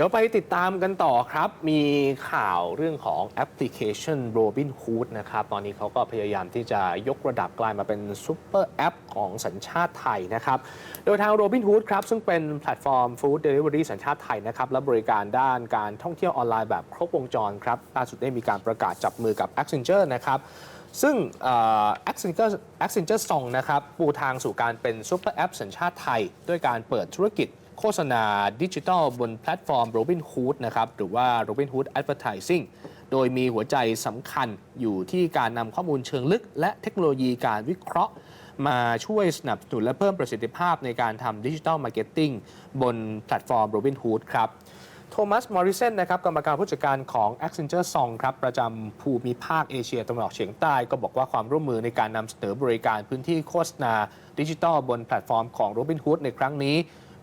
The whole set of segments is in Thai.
ดี๋ยวไปติดตามกันต่อครับ มีข่าวเรื่องของแอปพลิเคชัน Robinhood นะครับ ตอนนี้เขาก็พยายามที่จะยกระดับกลายมาเป็นซูเปอร์แอปของสัญชาติไทยนะครับ โดยทาง Robinhood ครับ ซึ่งเป็นแพลตฟอร์ม Food Delivery สัญชาติไทยนะครับ และบริการด้านการท่องเที่ยวออนไลน์แบบครบวงจรครับล่าสุดได้มีการประกาศจับมือกับ Accenture นะครับซึ่งเอ่อ Accenture Accenture Song นะครับปูทางสู่การเป็นซูเปอร์แอปสัญชาติไทย ด้วยการเปิดธุรกิจ โฆษณาดิจิทัลบนแพลตฟอร์ม Robinhood นะครับหรือว่า Robinhood Advertising โดยมีหัวใจสำคัญอยู่ที่การนำข้อมูลเชิงลึก และเทคโนโลยีการวิเคราะห์ มาช่วยสนับสนุนและเพิ่มประสิทธิภาพในการทำดิจิทัลมาร์เก็ตติ้งบนแพลตฟอร์ม Robinhood ครับโทมัส มอริเซนนะครับกรรมการผู้จัดการของ Accenture Song ครับประจำภูมิภาคเอเชียตะวันออกเฉียงใต้ก็บอกว่าความร่วมมือในการนำเสนอบริการพื้นที่โฆษณาดิจิทัลบนแพลตฟอร์มของ Robinhood ในครั้งนี้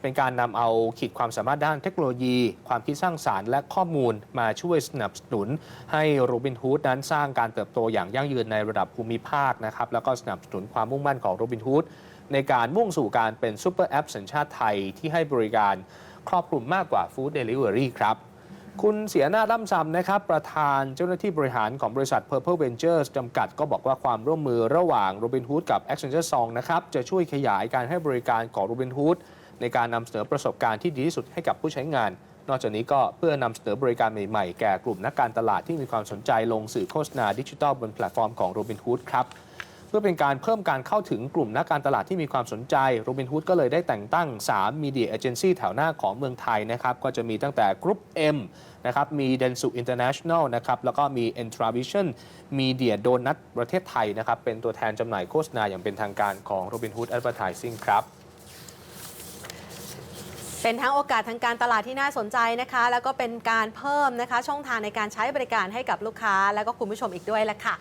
เป็นการนำเอาขีดความสามารถด้านเทคโนโลยี ความคิดสร้างสารรค์และข้อมูลมาช่วยสนับสนุน ให้ Robinhood นั้นสร้างการเติบโตอย่างยั่งยืนในระดับภูมิภาคนะครับแล้วก็สนับสนุนความมุ่งมั่นของ Robinhood ในการมุ่งสู่การเป็นซูเปอร์แอปสัญชาติไทยที่ให้บริการครอบคลุมมากกว่า Food Delivery ครับคุณเสียหน้าร่ำซำนะครับ ประธานเจ้าหน้าที่บริหารของบริษัท Purple Ventures จำกัดก็บอกว่าความร่วมมือระหว่าง Robinhood กับ Accenture Song นะครับ จะช่วยขยายการให้บริการของ Robinhood ในการนำเสนอประสบการณ์ที่ดีที่สุดให้กับผู้ใช้งาน นอกจากนี้ก็เพื่อนำเสนอบริการใหม่ๆ แก่กลุ่มนักการตลาดที่มีความสนใจลงสื่อโฆษณาดิจิทัลบนแพลตฟอร์มของ Robinhood ครับเพื่อเป็นการเพิ่มการเข้าถึงกลุ่มนักการตลาดที่มีความสนใจ Robinhood ก็เลยได้แต่งตั้ง 3 Media Agency แถวหน้าของเมืองไทยนะครับก็จะมีตั้งแต่ Group M นะครับมี Densu International นะครับแล้วก็มี Entravision Media Donut ประเทศไทยนะครับเป็นตัวแทนจำหน่ายโฆษณาอย่างเป็นทางการของ Robinhood Advertising ครับ เป็นทั้งโอกาสทางการตลาดที่น่าสนใจนะคะ แล้วก็เป็นการเพิ่มนะคะ ช่องทางในการใช้บริการให้กับลูกค้า แล้วก็คุณผู้ชมอีกด้วยแหละค่ะ